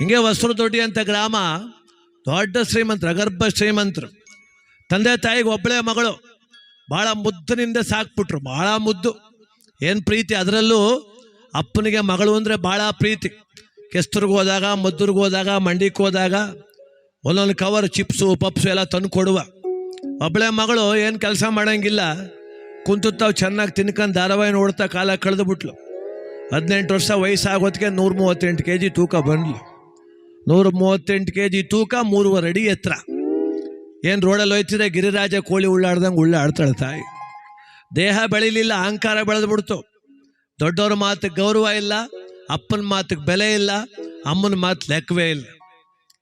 ಹಿಂಗೆ ವಸ್ತ್ರದೊಡ್ಡಿ ಅಂತ ಗ್ರಾಮ, ದೊಡ್ಡ ಶ್ರೀಮಂತರು, ಅಗರ್ಭ ಶ್ರೀಮಂತರು. ತಂದೆ ತಾಯಿಗೆ ಒಬ್ಬಳೇ ಮಗಳು. ಭಾಳ ಮುದ್ದಿನಿಂದ ಸಾಕ್ಬಿಟ್ರು ಭಾಳ ಮುದ್ದು. ಏನು ಪ್ರೀತಿ ಅದರಲ್ಲೂ ಅಪ್ಪನಿಗೆ ಮಗಳು ಅಂದರೆ ಭಾಳ ಪ್ರೀತಿ. ಕೆಸ್ತರ್ಗೆ ಹೋದಾಗ, ಮದ್ದೂರ್ಗೆ ಹೋದಾಗ ಮಂಡಿಗೆ ಹೋದಾಗ ಒಂದೊಂದು ಕವರ್ ಚಿಪ್ಸು ಪಪ್ಸು ಎಲ್ಲ ತಂದು ಕೊಡುವ. ಒಬ್ಬಳೆ ಮಗಳು ಏನು ಕೆಲಸ ಮಾಡೋಂಗಿಲ್ಲ ಕುಂತು ಚೆನ್ನಾಗಿ ತಿನ್ಕೊಂಡು ಧಾರಾವಾಹಿ ನೋಡ್ತಾ ಕಾಲ ಕಳೆದು ಬಿಟ್ಲು ಹದಿನೆಂಟು ವರ್ಷ ವಯಸ್ಸಾಗೋದಕ್ಕೆ ನೂರ ಮೂವತ್ತೆಂಟು ಕೆ ಜಿ ತೂಕ ಬಂದ್ಲು. ನೂರ ಮೂವತ್ತೆಂಟು ಕೆ ಜಿ ತೂಕ, ಮೂರುವರೆ ಅಡಿ ಎತ್ತರ. ಏನು ರೋಡಲ್ಲಿ ಹೋಯ್ತಿದೆ ಗಿರಿರಾಜ ಕೋಳಿ ಉಳ್ಳಾಡ್ದಂಗೆ ಉಳ್ಳಾಡ್ತಾಳೆ ತಾಯಿ. ದೇಹ ಬೆಳಿಲಿಲ್ಲ, ಅಹಂಕಾರ ಬೆಳೆದ್ಬಿಡ್ತು. ದೊಡ್ಡವ್ರ ಮಾತಿಗೆ ಗೌರವ ಇಲ್ಲ, ಅಪ್ಪನ ಮಾತಿಗೆ ಬೆಲೆ ಇಲ್ಲ, ಅಮ್ಮನ ಮಾತು ಲೆಕ್ಕವೇ ಇಲ್ಲ.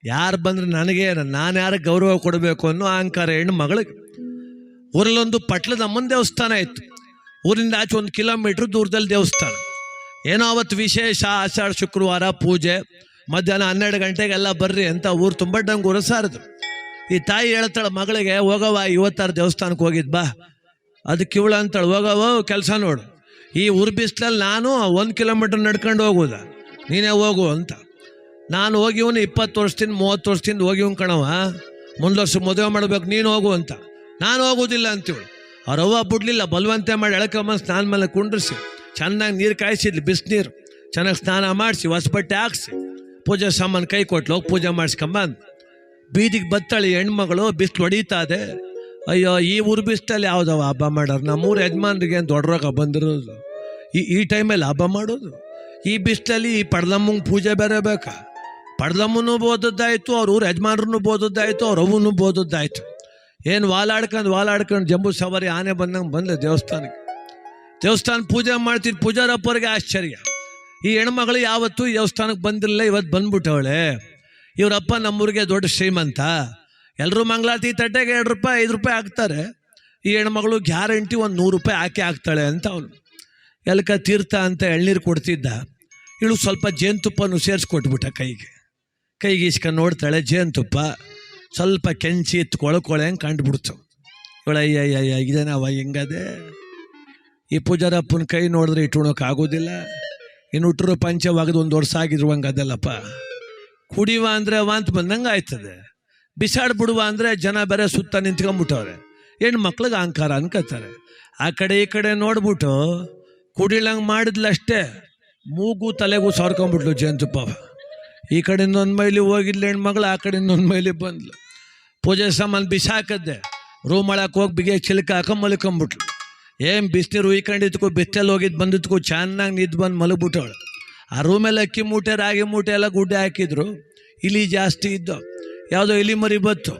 ಯಾರು ಬಂದ್ರೆ ನನಗೆ, ನಾನು ಯಾರಿಗೆ ಗೌರವ ಕೊಡಬೇಕು ಅನ್ನೋ ಅಹಂಕಾರ ಹೆಣ್ಣು ಮಗಳಿಗೆ. ಊರಲ್ಲೊಂದು ಪಟ್ಲದ ಅಮ್ಮನ ದೇವಸ್ಥಾನ ಇತ್ತು. ಊರಿಂದ ಆಚೆ ಒಂದು ಕಿಲೋಮೀಟ್ರ್ ದೂರದಲ್ಲಿ ದೇವಸ್ಥಾನ. ಏನೋ ಅವತ್ತು ವಿಶೇಷ, ಆಷಾಢ, ಶುಕ್ರವಾರ, ಪೂಜೆ ಮಧ್ಯಾಹ್ನ ಹನ್ನೆರಡು ಗಂಟೆಗೆಲ್ಲ ಬರ್ರಿ ಅಂತ ಊರು ತುಂಬಡ್ಡಂಗೆ ಡಂಗ್ ಸಾರದು ಈ ತಾಯಿ ಹೇಳ್ತಾಳೆ, ಮಗಳಿಗೆ ಹೋಗವ ಇವತ್ತಾರು ದೇವಸ್ಥಾನಕ್ಕೆ ಹೋಗಿದ್ ಬಾ. ಅದಕ್ಕೆ ಇವಳು ಅಂತಾಳೆ ಹೋಗವ ಕೆಲಸ ನೋಡು. ಈ ಊರು ಬಿಸ್ಲಲ್ಲಿ ನಾನು ಒಂದು ಕಿಲೋಮೀಟರ್ ನಡ್ಕೊಂಡು ಹೋಗುದ. ನೀನೇ ಹೋಗು ಅಂತ. ನಾನು ಹೋಗಿವನು ಇಪ್ಪತ್ತು ವರ್ಷದಿಂದ, ಮೂವತ್ತು ವರ್ಷದಿಂದ ಹೋಗಿವ್ನು ಕಣವ ಮುಂದೆ ವರ್ಷ ಮದುವೆ ಮಾಡ್ಬೇಕು, ನೀನು ಹೋಗು ಅಂತ. ನಾನು ಹೋಗೋದಿಲ್ಲ ಅಂತೀವಳು. ಅವ್ರವ್ವ ಬಿಡ್ಲಿಲ್ಲ, ಬಲವಂತೆ ಮಾಡಿ ಎಳ್ಕೊಂಬ ಸ್ನಾನ ಮೇಲೆ ಕುಂಡ್ರಿಸಿ, ಚೆನ್ನಾಗಿ ನೀರು ಕಾಯಿಸಿದ್ಲಿ, ಬಿಸಿನೀರು. ಚೆನ್ನಾಗಿ ಸ್ನಾನ ಮಾಡಿಸಿ ಹೊಸ ಬಟ್ಟೆ ಹಾಕ್ಸಿ. ಪೂಜೆ ಸಾಮಾನು ಕೈ ಕೊಟ್ಲು ಹೋಗಿ ಪೂಜೆ ಮಾಡಿಸ್ಕೊಂಬ ಅಂದ್ ಬೀದಿಗೆ ಬತ್ತಾಳೆ ಹೆಣ್ಮಗಳು, ಬಿಸಿಲು ಹೊಡೀತಾದೆ ಅಯ್ಯೋ, ಈ ಊರು ಬಿಸಿಲಲ್ಲಿ ಯಾವುದವ ಹಬ್ಬ ಮಾಡೋರು? ನಮ್ಮೂರು ಯಜಮಾನ್ರಿಗೆ ಏನು ದೊಡ್ಡ ರೋಗ ಬಂದಿರೋದು? ಈ ಈ ಟೈಮಲ್ಲಿ ಹಬ್ಬ ಮಾಡೋದು? ಈ ಬಿಸಿಲಲ್ಲಿ ಈ ಪಡ್ಲಮ್ಮಂಗೆ ಪೂಜೆ ಬೇರೆ ಬೇಕಾ? ಪಡ್ಲಮ್ಮನೂ ಬೋದದ್ದಾಯಿತು, ಅವ್ರ ಊರು ಯಜಮಾನ್ರೂ ಬೋದದ್ದಾಯಿತು, ಅವ್ರ ಅವನು ಬೋದದ್ದಾಯಿತು. ಏನು ವಾಲಾಡ್ಕೊಂಡು ವಾಲಾಡ್ಕೊಂಡು ಜಂಬೂ ಸವಾರಿ ಆನೆ ಬಂದಂಗೆ ಬಂದೆ ದೇವಸ್ಥಾನಕ್ಕೆ. ದೇವಸ್ಥಾನ ಪೂಜೆ ಮಾಡ್ತಿದ್ದು ಪೂಜಾರಪ್ಪರಿಗೆ ಆಶ್ಚರ್ಯ. ಈ ಹೆಣ್ಮಗಳು ಯಾವತ್ತು ದೇವಸ್ಥಾನಕ್ಕೆ ಬಂದಿರಲಿಲ್ಲ, ಇವತ್ತು ಬಂದ್ಬಿಟ್ಟವಳೆ. ಇವರಪ್ಪ ನಮ್ಮೂರಿಗೆ ದೊಡ್ಡ ಶ್ರೀಮಂತ. ಎಲ್ಲರೂ ಮಂಗಳಾತಿ ತಟ್ಟೆಗೆ ಎರಡು ರೂಪಾಯಿ, ಐದು ರೂಪಾಯಿ ಹಾಕ್ತಾರೆ. ಈ ಹೆಣ್ಮಗಳು ಗ್ಯಾರಂಟಿ ಒಂದು ನೂರು ರೂಪಾಯಿ ಹಾಕಿ ಹಾಕ್ತಾಳೆ ಅಂತ ಅವನು. ಎಲ್ಕ ತೀರ್ಥ ಅಂತ ಎಳ್ನೀರು ಕೊಡ್ತಿದ್ದ. ಇಳು ಸ್ವಲ್ಪ ಜೇನುತುಪ್ಪನೂ ಸೇರಿಸ್ಕೊಟ್ಬಿಟ್ಟ ಕೈಗೆ. ಕೈಗೆ ಇಸ್ಕೊಂಡು ನೋಡ್ತಾಳೆ, ಜೇನುತುಪ್ಪ ಸ್ವಲ್ಪ ಕೆಂಚಿ ಎತ್ತು ಕೊಳಕೊಳೆ ಹಂಗೆ ಕಂಡುಬಿಡ್ತು. ಇವಳು, ಅಯ್ಯ ಅಯ್ಯ ಅಯ್ಯ ಇದೇನವ ಹೆಂಗದೆ? ಈ ಪೂಜಾರಪ್ಪನ ಕೈ ನೋಡಿದ್ರೆ ಇಟ್ಕೊಳಕ್ಕೆ ಆಗೋದಿಲ್ಲ. ಇನ್ನು ಹುಟ್ಟರು ಪಂಚ ಒಗೆದು ಒಂದು ವರ್ಷ ಆಗಿದ್ರು ಹಂಗೆ ಅದಲ್ಲಪ್ಪ. ಕುಡಿಯುವ ಅಂದರೆ ವಾಂತ ಬಂದಂಗೆ ಆಯ್ತದೆ. ಬಿಸಾಡ್ಬಿಡುವ ಅಂದರೆ ಜನ ಬೇರೆ ಸುತ್ತ ನಿಂತ್ಕೊಂಡ್ಬಿಟ್ಟವ್ರೆ. ಹೆಣ್ಣು ಮಕ್ಳಿಗೆ ಅಹಂಕಾರ ಅನ್ಕೋತಾರೆ ಆ ಕಡೆ ಈ ಕಡೆ ನೋಡ್ಬಿಟ್ಟು ಕುಡಿಲಂಗೆ ಮಾಡಿದ್ಲಷ್ಟೇ ಮೂಗು ತಲೆಗೂ ಸಾರ್ಕೊಂಡ್ಬಿಟ್ಲು ಜೇನುತುಪ್ಪ ಈ ಕಡೆಯಿಂದ ಒಂದು ಮೈಲಿ ಹೋಗಿದ್ಲು ಹೆಣ್ಮಗಳು, ಆ ಕಡೆಯಿಂದ ಒಂದು ಮೈಲಿ ಬಂದ್ಲು. ಪೂಜೆ ಸಾಮಾನು ಬಿಸಾಕದ್ದೆ. ರೂಮ್ ಒಳಕ್ಕೆ ಹೋಗಿ ಬಿಗೆ ಚಿಲಕ ಹಾಕೊಂಡ್ ಮಲ್ಕೊಂಬಿಟ್ಲು ಏನು ಬಿಸಿನೀರು ಉಯ್ಕೊಂಡಿದ್ಕೋ ಬಿತ್ತಲ್ಲಿ ಹೋಗಿದ್ದು ಬಂದಿದ್ಕು, ಚೆನ್ನಾಗಿ ನಿದ್ದು ಬಂದು ಮಲಗ್ಬಿಟ್ಟವಳು. ಆ ರೂಮಲ್ಲಿ ಅಕ್ಕಿ ಮೂಟೆ, ರಾಗಿ ಮೂಟೆ ಎಲ್ಲ ಗುಡ್ಡೆ ಹಾಕಿದ್ರು. ಇಲಿ ಜಾಸ್ತಿ ಇದ್ದು. ಯಾವುದೋ ಇಲಿ ಮರಿ ಬತ್ತು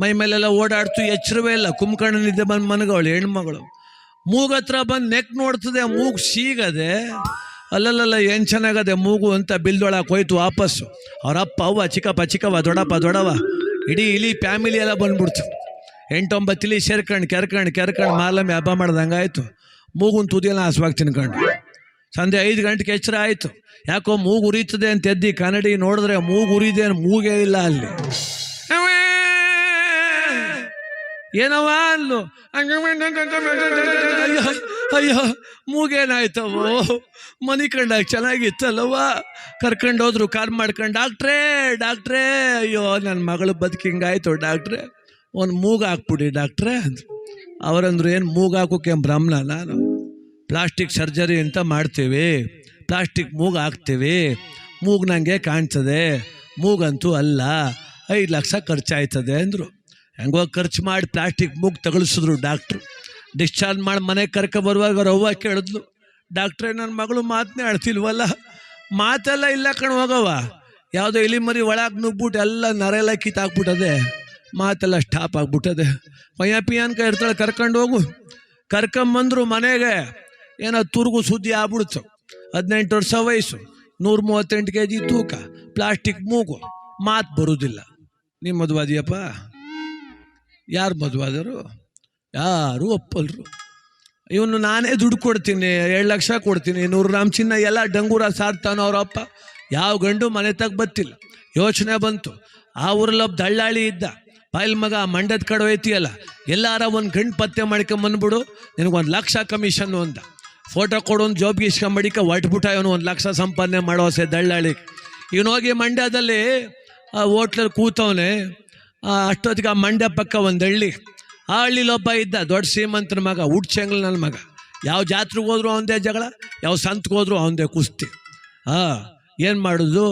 ಮೈ ಮೇಲೆಲ್ಲ ಓಡಾಡ್ತು, ಎಚ್ಚರವೇ ಇಲ್ಲ. ಕುಂಕಣ ನಿದ್ದೆ ಬಂದು ಮನಗವಳು, ಹೆಣ್ಮಗಳು. ಮೂಗ್ ಹತ್ರ ಬಂದು ನೆಕ್ ನೋಡ್ತದೆ, ಮೂಗು ಸೀಗದೆ. ಅಲ್ಲಲ್ಲ ಏನು ಚೆನ್ನಾಗದೆ ಮೂಗು ಅಂತ ಬಿಲ್ದೊಳಕ್ಕೆ ಹೋಯ್ತು ವಾಪಸ್ಸು. ಅವರಪ್ಪ ಅವ್ವ, ಚಿಕ್ಕಪ್ಪ, ಚಿಕ್ಕವ್ವ, ದೊಡ್ಡಪ್ಪ ದೊಡ್ಡವ ಇಡೀ ಇಲಿ ಫ್ಯಾಮಿಲಿ ಎಲ್ಲ ಬಂದ್ಬಿಡ್ತು. ಎಂಟೊಂಬತ್ತು ತಿಳಿ ಸೇರ್ಕೊಂಡು ಕೆರ್ಕಂಡು, ಕೆರ್ಕೊಂಡು ಮಾಲಮ್ಮಿ ಹಬ್ಬ ಮಾಡ್ದಂಗೆ ಆಯಿತು. ಮೂಗುನ್ ತುದಿಯೆಲ್ಲ ಹಸುವಾಗಿ ತಿನ್ಕೊಂಡು. ಸಂಜೆ ಐದು ಗಂಟೆಗೆ ಎಚ್ಚರ ಆಯಿತು. ಯಾಕೋ ಮೂಗು ಉರಿತದೆ ಅಂತ ಎದ್ದಿ ಕನ್ನಡಿ ನೋಡಿದ್ರೆ ಮೂಗು ಉರಿದೆ ಮೂಗೇ ಇಲ್ಲ ಅಲ್ಲಿ! ಏನವ ಅಲ್ಲು? ಅಯ್ಯೋ ಅಯ್ಯೋ ಮೂಗೇನಾಯ್ತವೋ ಮನಿ ಕಂಡಾಗ ಚೆನ್ನಾಗಿತ್ತಲ್ಲವ್ವ? ಕರ್ಕೊಂಡು ಹೋದ್ರು ಕಾರ್ ಮಾಡ್ಕೊಂಡು, ಡಾಕ್ಟ್ರೇ ಡಾಕ್ಟ್ರೇ, ಅಯ್ಯೋ ನನ್ನ ಮಗಳು ಬದುಕಿಂಗಾಯ್ತು ಡಾಕ್ಟ್ರೇ. ಒಂದು ಮೂಗು ಹಾಕ್ಬಿಡಿ, ಡಾಕ್ಟ್ರೆ ಅಂದ್ರು. ಅವರಂದ್ರು, ಏನು ಮೂಗು ಹಾಕೋಕೆ ಬ್ರಾಹ್ಮಣ ನಾನು? ಪ್ಲಾಸ್ಟಿಕ್ ಸರ್ಜರಿ ಅಂತ ಮಾಡ್ತೀವಿ. ಪ್ಲಾಸ್ಟಿಕ್ ಮೂಗು ಹಾಕ್ತೀವಿ. ಮೂಗು ನನಗೆ ಕಾಣ್ತದೆ. ಮೂಗಂತೂ ಅಲ್ಲ. ಐದು ಲಕ್ಷ ಖರ್ಚಾಯ್ತದೆ ಅಂದರು. ಹೆಂಗೋ ಖರ್ಚು ಮಾಡಿ ಪ್ಲಾಸ್ಟಿಕ್ ಮೂಗು ತಗಳ್ಸಿದ್ರು ಡಾಕ್ಟ್ರು. ಡಿಸ್ಚಾರ್ಜ್ ಮಾಡಿ ಮನೆಗೆ ಕರ್ಕೊ ಬರುವಾಗ ಅವ್ರ ಅವ್ವ ಕೇಳಿದ್ಲು, ಡಾಕ್ಟ್ರೇ ನನ್ನ ಮಗಳು ಮಾತನ್ನೇ ಆಡ್ತಿಲ್ವಲ್ಲ ಮಾತೆಲ್ಲ ಇಲ್ಲ ಕಣ್ ಹೋಗವ ಯಾವುದೋ ಇಲಿ ಮರಿ ಒಳಗೆ ನುಗ್ಬಿಟ್ಟು ಎಲ್ಲ ನರೆಲ್ಲ ಕಿತ್ತಾಕ್ಬಿಟ್ಟದೆ. ಮಾತೆಲ್ಲ ಸ್ಟಾಪ್ ಆಗ್ಬಿಟ್ಟದೆ. ಪಯ್ಯ ಪಿಯಾನ್ಕ ಇರ್ತಾಳೆ, ಕರ್ಕೊಂಡು ಹೋಗು. ಕರ್ಕೊಂಬಂದ್ರು ಮನೆಗೆ ಏನೋ ತುರ್ಗು ಸುದ್ದಿ ಆಗ್ಬಿಡ್ತು. ಹದಿನೆಂಟು ವರ್ಷ ವಯಸ್ಸು, ನೂರ ಮೂವತ್ತೆಂಟು ಕೆ ಜಿ ತೂಕ ಪ್ಲಾಸ್ಟಿಕ್ ಮೂಗು. ಮಾತು ಬರುವುದಿಲ್ಲ ನಿಮ್ಮ ಮದುವಾದಿಯಪ್ಪ? ಯಾರು ಮದುವಾದರು? ಯಾರು ಒಪ್ಪಲ್ರು. ಇವನು ನಾನೇ ದುಡ್ಡು ಕೊಡ್ತೀನಿ, ಏಳು ಲಕ್ಷ ಕೊಡ್ತೀನಿ, ನೂರು ಗ್ರಾಮ್ ಚಿನ್ನ ಎಲ್ಲ ಡಂಗೂರ ಸಾರ್ತಾನ ಅವರಪ್ಪ ಯಾವ ಗಂಡು ಮನೆ ತಗ ಬತ್ತಿಲ್ಲ. ಯೋಚನೆ ಬಂತು. ಆ ಊರಲ್ಲಿ ಒಬ್ಬ ದಳ್ಳಾಳಿ ಇದ್ದ. ಬಾಯಿಲ್ ಮಗ ಮಂಡ್ಯದ ಕಡೆ ಹೋಯ್ತೀಯಲ್ಲ, ಎಲ್ಲಾರ ಒಂದು ಗಂಡು ಪತ್ತೆ ಮಾಡ್ಕೊಂಬಂದ್ಬಿಡು ನಿನಗೊಂದು ಲಕ್ಷ ಕಮಿಷನ್ನು ಅಂತ. ಫೋಟೋ ಕೊಡು ಒಂದು ಜಾಬ್ಗೆ ಇಸ್ಕೊಂಬಡಿಕ ಹೊಟ್ಬಿಟ್ಟ ಇವನು ಒಂದು ಲಕ್ಷ ಸಂಪಾದನೆ ಮಾಡೋಸೆ ದಳ್ಳಾಳಿ ಇವನು ಹೋಗಿ ಮಂಡ್ಯದಲ್ಲಿ, ಆ ಹೋಟ್ಲಲ್ಲಿ ಕೂತವನೆ ಅಷ್ಟೊತ್ತಿಗೆ ಆ ಮಂಡ್ಯ ಪಕ್ಕ ಒಂದು ಹಳ್ಳಿ. ಆ ಹಳ್ಳಿಲೊಬ್ಬ ಇದ್ದ ದೊಡ್ಡ ಶ್ರೀಮಂತನ ಮಗ ಹುಡ್ಚೆಂಗ್ಲ ನನ್ನ ಮಗ. ಯಾವ ಜಾತ್ರೆಗೆ ಹೋದ್ರು ಅವನದೇ ಜಗಳ, ಯಾವ ಸಂತಕ್ಕೆ ಅವನದೇ ಕುಸ್ತಿ. ಹಾಂ ಏನು ಮಾಡೋದು?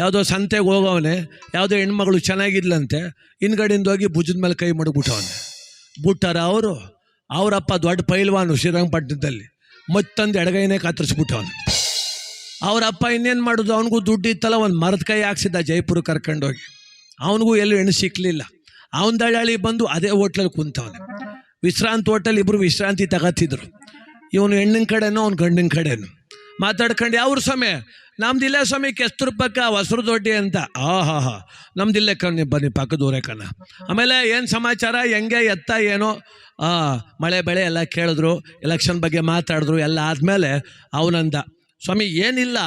ಯಾವುದೋ ಸಂತೆಗೆ ಹೋಗವನೆ, ಯಾವುದೋ ಹೆಣ್ಮಗಳು ಚೆನ್ನಾಗಿದ್ಲಂತೆ, ಹಿಂದ್ಗಡೆಯಿಂದ ಹೋಗಿ ಭುಜದ ಮೇಲೆ ಕೈ ಮಡಗ್ಬಿಟ್ಟವನೆ ಬಿಟ್ಟಾರ ಅವರು, ಅವರಪ್ಪ ದೊಡ್ಡ ಪೈಲ್ವಾನು ಶ್ರೀರಂಗಪಟ್ಟಣದಲ್ಲಿ, ಮತ್ತೊಂದು ಎಡಗೈನೇ ಕತ್ತರಿಸ್ಬಿಟ್ಟವನು ಅವರಪ್ಪ ಇನ್ನೇನು ಮಾಡೋದು? ಅವನಿಗೂ ದುಡ್ಡು ಇತ್ತಲ್ಲ, ಒಂದು ಮರದ ಕೈ ಹಾಕ್ಸಿದ್ದ ಜೈಪುರ ಕರ್ಕೊಂಡೋಗಿ. ಅವನಿಗೂ ಎಲ್ಲೂ ಹೆಣ್ಣು ಸಿಕ್ಕಲಿಲ್ಲ ಅವನ ದಳ್ಳಾಳಿ ಬಂದು ಅದೇ ಹೋಟ್ಲಲ್ಲಿ ಕುಂತವನು. ವಿಶ್ರಾಂತಿ ಹೋಟೆಲ್ ಇಬ್ಬರು ವಿಶ್ರಾಂತಿ ತಗತ್ತಿದ್ರು. ಇವನು ಹೆಣ್ಣಿನ ಕಡೆನೋ, ಅವ್ನು ಗಂಡಿನ ಕಡೆನೋ. ಮಾತಾಡ್ಕೊಂಡು ಅವ್ರ ಸ್ವಾಮಿ? ನಮ್ದಿಲ್ಲ ಸ್ವಾಮಿ ಕೆಸ್ತೂರು ಪಕ್ಕ ಹೊಸರು ದೊಡ್ಡಿ ಅಂತ. ಆ ಹಾ ಹಾ ನಮ್ದಿಲ್ಲೇ ಕಣ್ಣಿ ಬನ್ನಿ ಪಕ್ಕ ದೂರ ಕಣ್ಣ ಆಮೇಲೆ ಏನು ಸಮಾಚಾರ, ಹೆಂಗೆ, ಎತ್ತ, ಏನೋ? ಮಳೆ, ಬೆಳೆ ಎಲ್ಲ ಕೇಳಿದ್ರು ಎಲೆಕ್ಷನ್ ಬಗ್ಗೆ ಮಾತಾಡಿದ್ರು, ಎಲ್ಲ ಆದಮೇಲೆ ಅವನಂದ, ಸ್ವಾಮಿ, ಏನಿಲ್ಲ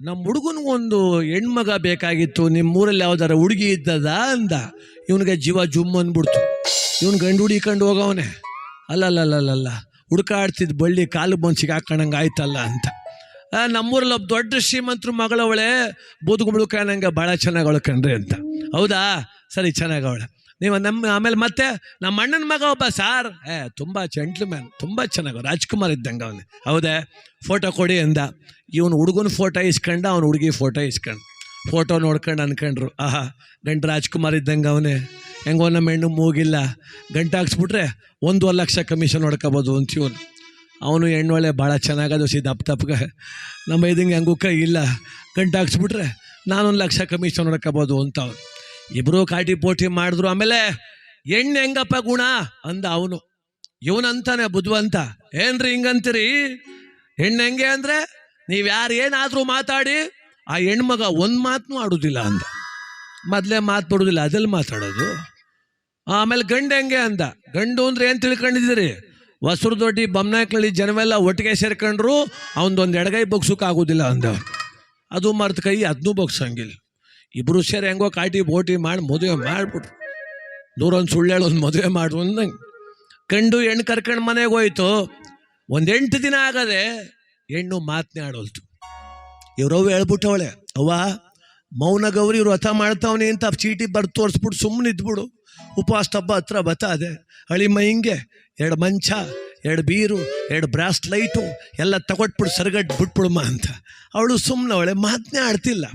ನಮ್ಮ ಹುಡುಗನಿಗೊಂದು ಹೆಣ್ಮಗ ಬೇಕಾಗಿತ್ತು ನಿಮ್ಮ ಊರಲ್ಲಿ ಯಾವ್ದಾರ ಹುಡುಗಿ ಇದ್ದದ? ಅಂದ. ಇವನಿಗೆ ಜೀವ ಜುಮ್ ಅಂದ್ಬಿಡ್ತು. ಇವನು ಗಂಡು ಹುಡಿಕೊಂಡು ಹೋಗವನೆ. ಅಲ್ಲಲ್ಲಲ್ಲಲ್ಲ ಹುಡುಕಾಡ್ತಿದ್ ಬಳ್ಳಿ ಕಾಲು ಬಂದು ಸಿಗಾಕೊಂಡಂಗೆ ಆಯ್ತಲ್ಲ, ಅಂತ. ನಮ್ಮೂರಲ್ಲಿ ಒಬ್ಬ ದೊಡ್ಡ ಶ್ರೀಮಂತರು ಮಗಳವಳೆ ಬೂದುಗುಂಬಳಕಾಯನಂಗೆ ಭಾಳ ಚೆನ್ನಾಗಿ ಕಣ್ರಿ ಅಂತ. ಹೌದಾ? ಸರಿ, ಚೆನ್ನಾಗವಳೆ. ನೀವು ನಮ್ಮ, ಆಮೇಲೆ ಮತ್ತೆ ನಮ್ಮ ಅಣ್ಣನ ಮಗ ಒಬ್ಬ ಸಾರ್. ಏ, ತುಂಬ ಮ್ಯಾನ್ ತುಂಬ ಚೆನ್ನಾಗ ರಾಜ್ಕುಮಾರ್ ಇದ್ದಂಗೆ ಅವನು. ಹೌದೇ? ಫೋಟೋ ಕೊಡಿ ಅಂದ. ಇವನು ಹುಡುಗನ ಫೋಟೋ ಇಸ್ಕೊಂಡ, ಅವ್ನು ಹುಡುಗಿ ಫೋಟೋ ಇಸ್ಕೊಂಡು. ಫೋಟೋ ನೋಡ್ಕೊಂಡು ಅನ್ಕೊಂಡ್ರು. ಆಹಾ ಗಂಟ ರಾಜ್ಕುಮಾರ್ ಇದ್ದಂಗೆ ಅವನೇ. ಹೆಂಗೋ ನಮ್ಮ ಹೆಣ್ಣು ಮೂಗಿಲ್ಲ. ಗಂಟೆ ಹಾಕ್ಸ್ಬಿಟ್ರೆ ಒಂದೂವರೆ ಲಕ್ಷ ಕಮಿಷನ್ ಹೊಡ್ಕೋಬೋದು ಅಂತ ಇವನು. ಅವನು ಹೆಣ್ಣೊಳೆ ಭಾಳ ಚೆನ್ನಾಗದು ಸಿ ದಪ್ಪ ತಪ್ಪಗೆ ನಮ್ಮ ಇದಂಗೆ ಹಂಗೂ ಕೈ ಇಲ್ಲ. ಗಂಟು ಹಾಕ್ಸ್ಬಿಟ್ರೆ ನಾನೊಂದು ಲಕ್ಷ ಕಮಿಷನ್ ಹೊಡ್ಕೋಬೋದು ಅಂತ ಅವ್ರು ಇಬ್ಬರು ಕಾಟಿ ಪೋಟಿ ಮಾಡಿದ್ರು, ಆಮೇಲೆ ಹೆಣ್ಣು ಹೆಂಗಪ್ಪ ಗುಣ? ಅಂದ ಅವನು. ಇವನಂತಾನೆ ಬುದ್ಧಿವಂತ. ಏನ್ರಿ ಹಿಂಗಂತೀರಿ? ಹೆಣ್ಣು ಹೆಂಗೆ ಅಂದರೆ ನೀವು ಯಾರು ಏನಾದರೂ ಮಾತಾಡಿ, ಆ ಹೆಣ್ಮಗ ಒಂದು ಮಾತನ್ನೂ ಆಡೋದಿಲ್ಲ ಅಂದ. ಮೊದಲೇ ಮಾತು ಬಿಡೋದಿಲ್ಲ ಅದಲ್ಲಿ ಮಾತಾಡೋದು. ಆಮೇಲೆ ಗಂಡು ಹೆಂಗೆ ಅಂದ. ಗಂಡು ಅಂದ್ರೆ ಏನು ತಿಳ್ಕೊಂಡಿದ್ದೀರಿ? ಹೊಸರು ದೊಡ್ಡಿ ಬೊಮ್ಮನಾಯ್ಕಳ್ಳಿ ಜನವೆಲ್ಲ ಒಟ್ಟಿಗೆ ಸೇರ್ಕೊಂಡ್ರು, ಅವನದೊಂದು ಎಡಗೈ ಬಗ್ಸೋಕ್ಕಾಗೋದಿಲ್ಲ ಅಂದ ಅದು ಮರ್ತ ಕೈ ಅದನ್ನೂ ಬಗ್ಸಂಗಿಲ್ಲ ಇಬ್ಬರು ಸೇರಿ ಹೆಂಗೋ ಕಾಟಿ ಬೋಟಿ ಮಾಡಿ ಮದುವೆ ಮಾಡಿಬಿಟ್ರು. ದೂರೊಂದು ಸುಳ್ಳೇಳು ಒಂದು ಮದುವೆ ಮಾಡು ಅಂದಂಗೆ. ಕಂಡು ಹೆಣ್ಣು ಕರ್ಕೊಂಡು ಮನೆಗೆ ಹೋಯ್ತು. ಒಂದು ಎಂಟು ದಿನ ಆಗದೆ ಹೆಣ್ಣು ಮಾತನೇ ಆಡೋಲ್ತು. ಇವ್ರವ್ವ ಹೇಳ್ಬಿಟ್ಟವಳೆ, ಅವ್ವ, ಮೌನ ಗೌರಿ ವ್ರತ ಮಾಡ್ತಾವನಿ ಅಂತ ಚೀಟಿ ಬರ್ದು ತೋರಿಸ್ಬಿಟ್ಟು ಸುಮ್ಮನೆ ಇದ್ಬಿಡು ಉಪವಾಸ ಹಬ್ಬ ಹತ್ರ ಬತ್ತಾದೆ ಹಳಿ ಹಿಂಗೆ, ಎರಡು ಮಂಚ, ಎರಡು ಬೀರು, ಎರಡು ಬ್ರಾಸ್ ಲೈಟು, ಎಲ್ಲ ತಗೊಟ್ಬಿಡು ಸರಗಟ್ಟು ಬಿಟ್ಬಿಡುಮ ಅಂತ. ಅವಳು ಸುಮ್ಮನೆ ಅವಳೆ ಮಾತನ್ನೇ ಆಡ್ತಿಲ್ಲ.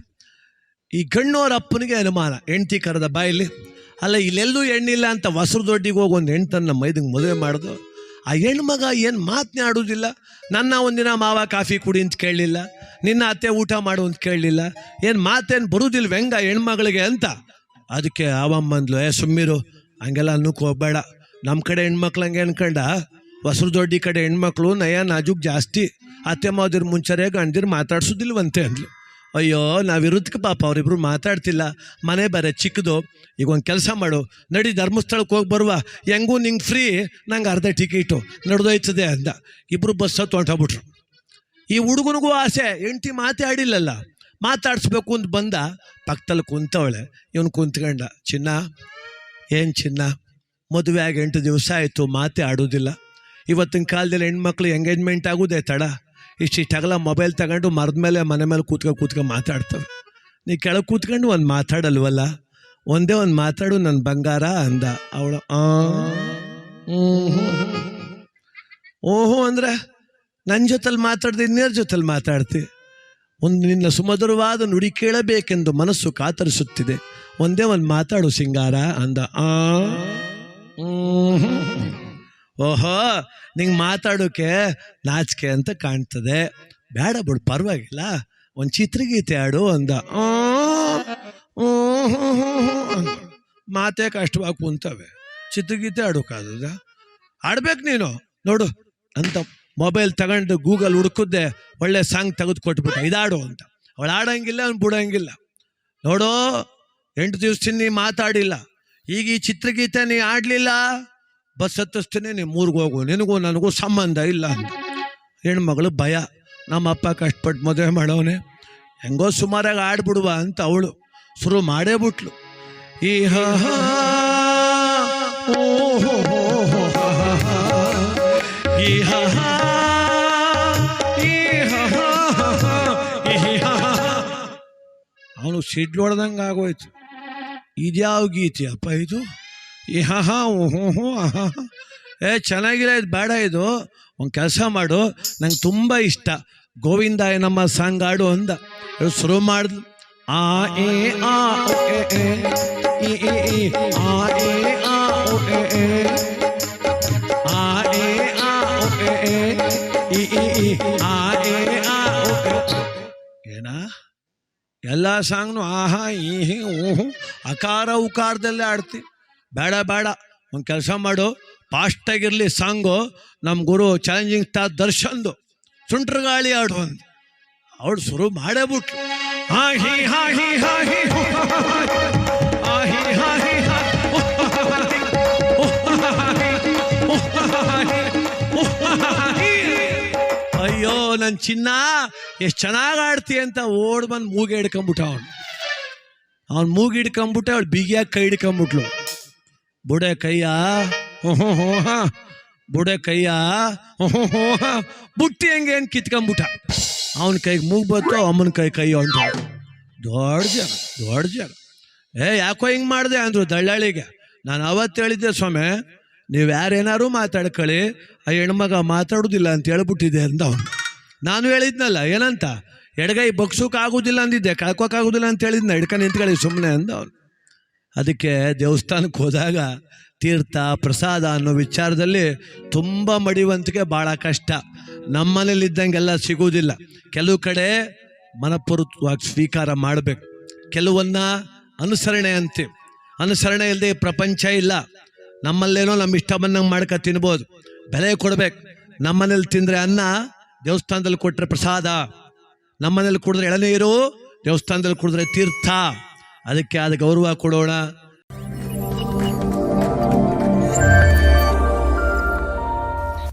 ಈ ಗಣ್ಣವ್ರ ಅಪ್ಪನಿಗೆ ಅನುಮಾನ, ಹೆಂಡ್ತಿ ಕರೆದ ಬಾಯಲ್ಲಿ, ಅಲ್ಲ, ಇಲ್ಲೆಲ್ಲೂ ಹೆಣ್ಣಿಲ್ಲ ಅಂತ ಹೊಸರು ದೊಡ್ಡಿಗೆ ಹೋಗಿ ಒಂದು ಹೆಣ್ತನ್ನ ಮೈದಂಗೆ ಮದುವೆ ಮಾಡೋದು? ಆ ಹೆಣ್ಮಗ ಏನು ಮಾತನ್ನೇ ಆಡೋದಿಲ್ಲ? ನನ್ನ ಒಂದಿನ ಮಾವ ಕಾಫಿ ಕುಡಿ ಅಂತ ಕೇಳಲಿಲ್ಲ. ನಿನ್ನ ಅತ್ತೆ ಊಟ ಮಾಡು ಅಂತ ಕೇಳಲಿಲ್ಲ. ಏನು ಮಾತೇನು ಬರುವುದಿಲ್ಲ ವ್ಯಂಗ ಹೆಣ್ಮಗಳಿಗೆ ಅಂತ? ಅದಕ್ಕೆ ಅವಮ್ಮಂದ್ಲು ಏ ಸುಮ್ಮಿರು, ಹಂಗೆಲ್ಲ ಅನ್ನಕ್ಕೆ ಹೋಗ್ಬೇಡ ನಮ್ಮ ಕಡೆ ಹೆಣ್ಮಕ್ಳು ಹಂಗೆ ಅನ್ಕಂಡ. ಹೊಸರು ದೊಡ್ಡಿ ಕಡೆ ಹೆಣ್ಮಕ್ಳು ನಯ ನಾಜುಕ್ ಜಾಸ್ತಿ. ಅತ್ತೆ ಮಾವದಿರ್ ಮುಂಚರೇ ಗಂಡಿರ್ ಮಾತಾಡ್ಸೋದಿಲ್ವಂತೆ ಅಂದ್ಲು. ಅಯ್ಯೋ ನಾವಿರೋದಕ್ಕೆ ಪಾಪ ಅವರಿಬ್ರು ಮಾತಾಡ್ತಿಲ್ಲ. ಮನೆ ಬರೇ ಚಿಕ್ಕದು. ಈಗ ಒಂದು ಕೆಲಸ ಮಾಡು. ನಡಿ ಧರ್ಮಸ್ಥಳಕ್ಕೆ ಹೋಗಿ ಬರುವ. ಹೆಂಗೂ ನಿಂಗೆ ಫ್ರೀ. ನಂಗೆ ಅರ್ಧ ಟಿಕೆಟು. ನಡೆದೋಯ್ತದೆ ಅಂದ. ಇಬ್ಬರು ಬಸ್ ಹತ್ತು ಈ ಹುಡುಗನಿಗೂ ಆಸೆ. ಹೆಂಡ್ತಿ ಮಾತೇ ಆಡಿಲ್ಲಲ್ಲ ಮಾತಾಡಿಸ್ಬೇಕು ಅಂತ ಬಂದ, ಪಕ್ಕದಲ್ಲಿ ಕುಂತವಳೆ. ಇವನು ಕುಂತ್ಕೊಂಡ, ಚಿನ್ನ, ಏನು ಚಿನ್ನ? ಮದುವೆ ಆಗಿ ಎಂಟು ದಿವಸ ಆಯಿತು, ಮಾತೇ ಆಡೋದಿಲ್ಲ. ಇವತ್ತಿನ ಕಾಲದಲ್ಲಿ ಹೆಣ್ಮಕ್ಳು ಎಂಗೇಜ್ಮೆಂಟ್ ಆಗೋದೇ ತಡ? ಇಷ್ಟಿಷ್ಟಾಗಲ್ಲ ಮೊಬೈಲ್ ತಗೊಂಡು ಮರದ ಮೇಲೆ, ಮನೆ ಮೇಲೆ ಕೂತ್ಕೊಂಡು ಕೂತ್ಕೊಂಡು ಮಾತಾಡ್ತವೆ. ನೀ ಕೆಳಗೆ ಕೂತ್ಕೊಂಡು ಒಂದು ಮಾತಾಡಲ್ವಲ್ಲ? ಒಂದೇ ಒಂದು ಮಾತಾಡು ನನ್ನ ಬಂಗಾರ ಅಂದ ಅವಳು. ಓಹೋ, ಅಂದ್ರೆ ನನ್ನ ಜೊತೆಲಿ ಮಾತಾಡ್ದೆ ಇನ್ನೇರ ಜೊತೆಲಿ ಮಾತಾಡ್ತಿ? ಒಂದು ನಿನ್ನ ಸುಮಧುರವಾದ ನುಡಿ ಕೇಳಬೇಕೆಂದು ಮನಸ್ಸು ಕಾತರಿಸುತ್ತಿದೆ. ಒಂದೇ ಒಂದು ಮಾತಾಡು, ಸಿಂಗಾರ, ಅಂದ, ಆ. ಓಹೋ, ನಿಂಗೆ ಮಾತಾಡೋಕೆ ನಾಚಿಕೆ ಅಂತ ಕಾಣ್ತದೆ. ಬೇಡ ಬಿಡು, ಪರವಾಗಿಲ್ಲ. ಒಂದು ಚಿತ್ರಗೀತೆ ಆಡು ಅಂದ. ಮಾತೇ ಕಷ್ಟವಾಗಿ ಕುಂತವೆ. ಚಿತ್ರಗೀತೆ ಆಡೋಕ್ಕಾಗದ ಆಡ್ಬೇಕು ನೀನು. ನೋಡು, ಅಂತ ಮೊಬೈಲ್ ತಗೊಂಡು ಗೂಗಲ್ ಹುಡುಕಿದ್ದೆ ಒಳ್ಳೆ ಸಾಂಗ್ ತೆಗೆದು ಕೊಟ್ಬಿಟ್ಟೆ ಇದಾಡು ಅಂತ. ಅವಳು ಆಡಂಗಿಲ್ಲ ಅವ್ನು ಬಿಡೋಂಗಿಲ್ಲ. ನೋಡು, ಎಂಟು ದಿವಸದಿಂದ ನೀ ಮಾತಾಡಿಲ್ಲ. ಈಗ ಈ ಚಿತ್ರಗೀತೆ ನೀ ಆಡಲಿಲ್ಲ ಬಸ್ ಹತ್ತಿಸ್ತೀನಿ ನೀ ಮೂರ್ಗೆ ಹೋಗು. ನಿನಗೂ ನನಗೂ ಸಂಬಂಧ ಇಲ್ಲ ಅಂತ. ಹೆಣ್ಮಗಳು ಭಯ. ನಮ್ಮ ಅಪ್ಪ ಕಷ್ಟಪಟ್ಟು ಮದುವೆ ಮಾಡೋನೆ ಹೆಂಗೋ ಸುಮಾರಾಗಿ ಆಡ್ಬಿಡುವ ಅಂತ ಅವಳು. ಶುರು ಮಾಡೇ ಬಿಟ್ಲು. ಈ ಹ ಹೊಡೆದಂಗೆ ಆಗೋಯ್ತು ಇದ್ಯಾವ ಗೀತೆಯಪ್ಪ ಇದು? ಏ ಹಾ ಹಾ ಹ್ಞೂ ಹ್ಞೂ ಹಾ. ಏ ಚೆನ್ನಾಗಿಲ್ಲ ಇದು ಬೇಡ ಇದು. ಒಂದು ಕೆಲಸ ಮಾಡು. ನಂಗೆ ತುಂಬ ಇಷ್ಟ. ಗೋವಿಂದಾಯ ನಮ್ಮ ಸಾಂಗ್ ಆಡು ಅಂದ. ಶುರು ಮಾಡಿದ್ಲು ಆ ಎ ಆ ಓ ಎ, ಎ, ಆ ಇ, ಆ ಎ, ಎಲ್ಲ ಸಾಂಗ್ನು ಆಹಾ, ಈ, ಹಿ ಊಹು ಅಕಾರ, ಉಕಾರದಲ್ಲೇ ಆಡ್ತಿ ಬೇಡ ಬೇಡ, ಒಂದು ಕೆಲಸ ಮಾಡು. ಫಾಸ್ಟಾಗಿರಲಿ ಸಾಂಗು ನಮ್ಮ ಗುರು ಚಾಲೆಂಜಿಂಗ್ ತಾ ದರ್ಶನ್ದು. ಸುಂಟ್ರ ಗಾಳಿ ಆಡು ಅಂದ. ಅವಳು ಶುರು ಮಾಡೇ ಬಿಟ್ಲು. ಹಾ, ಹಿ, ಹಾ. ನನ್ನ ಚಿನ್ನ, ಎಷ್ಟು ಚೆನ್ನಾಗಿ ಆಡ್ತಿ ಅಂತ ಓಡ್ ಬಂದು ಮೂಗೆ ಹಿಡ್ಕೊಂಬಿಟ್ಟ ಅವನು. ಅವ್ನು ಮೂಗಿ ಹಿಡ್ಕೊಂಬಿಟ್ಟೆ ಅವಳು ಬಿಗಿಯಾಗಿ ಕೈ ಹಿಡ್ಕೊಂಬಿಟ್ಲು. ಬುಡೆ ಕೈಯ, ಓಹೋ, ಹೋ ಬುಡೆ ಕೈಯ, ಓಹೋ, ಹೋ ಬುಟ್ಟಿ ಹೆಂಗೆ ಏನು ಕಿತ್ಕೊಂಬಿಟ್ಟ. ಅವನ ಕೈಗೆ ಮೂಗ್ ಬತ್ತು ಅಮ್ಮನ ಕೈ ಕೈ ಹೊಂಟ ದೊಡ್ಡ ಜನ ದೊಡ್ಡ ಜನ. ಏ, ಯಾಕೋ ಹಿಂಗೆ ಮಾಡಿದೆ ಅಂದರು ದಳ್ಳಾಳಿಗೆ. ನಾನು ಅವತ್ತು ಹೇಳಿದ್ದೆ ಸ್ವಾಮಿ, ನೀವು ಯಾರೇನಾರು ಮಾತಾಡ್ಕೊಳ್ಳಿ, ಆ ಹೆಣ್ಮಗ ಮಾತಾಡೋದಿಲ್ಲ ಅಂತ ಹೇಳ್ಬಿಟ್ಟಿದೆ ಅಂದ ಅವನು. ನಾನು ಹೇಳಿದ್ನಲ್ಲ, ಏನಂತ? ಎಡಗೈ ಬಗ್ಸೋಕೆ ಆಗೋದಿಲ್ಲ ಅಂದಿದ್ದೆ ಕಳ್ಕೊಕ್ಕಾಗೋದಿಲ್ಲ ಅಂತ ಹೇಳಿದ್ನ, ಹಿಡ್ಕ ನಿಂತ್ಕೊಳ್ಳಿ ಸುಮ್ಮನೆ ಅಂದ ಅವನು ಅದಕ್ಕೆ ದೇವಸ್ಥಾನಕ್ಕೆ ಹೋದಾಗ ತೀರ್ಥ, ಪ್ರಸಾದ ಅನ್ನೋ ವಿಚಾರದಲ್ಲಿ ತುಂಬ ಮಡಿವಂತಿಕೆ ಭಾಳ ಕಷ್ಟ. ನಮ್ಮನೇಲಿ ಇದ್ದಂಗೆಲ್ಲ ಸಿಗುವುದಿಲ್ಲ. ಕೆಲವು ಕಡೆ ಮನಪೂರ್ವಕವಾಗಿ ಸ್ವೀಕಾರ ಮಾಡಬೇಕು. ಕೆಲವನ್ನ ಅನುಸರಣೆ ಅಂತೀವಿ. ಅನುಸರಣೆ ಇಲ್ಲದೆ ಪ್ರಪಂಚ ಇಲ್ಲ. ನಮ್ಮಲ್ಲೇನೋ ನಮ್ಮ ಇಷ್ಟ ಬಂದಂಗೆ ಮಾಡ್ಕೊ ತಿನ್ಬೋದು. ಬೆಲೆ ಕೊಡ್ಬೇಕು. ನಮ್ಮನೇಲಿ ತಿಂದರೆ ಅನ್ನ ದೇವಸ್ಥಾನದಲ್ಲಿ ಕೊಟ್ಟರೆ ಪ್ರಸಾದ ನಮ್ಮನೇಲಿ ಕುಡಿದ್ರೆ ಎಳನೀರು ದೇವಸ್ಥಾನದಲ್ಲಿ ಕುಡಿದ್ರೆ ತೀರ್ಥ. ಅದಕ್ಕೆ ಆದ ಗೌರವ ಕೊಡೋಣ.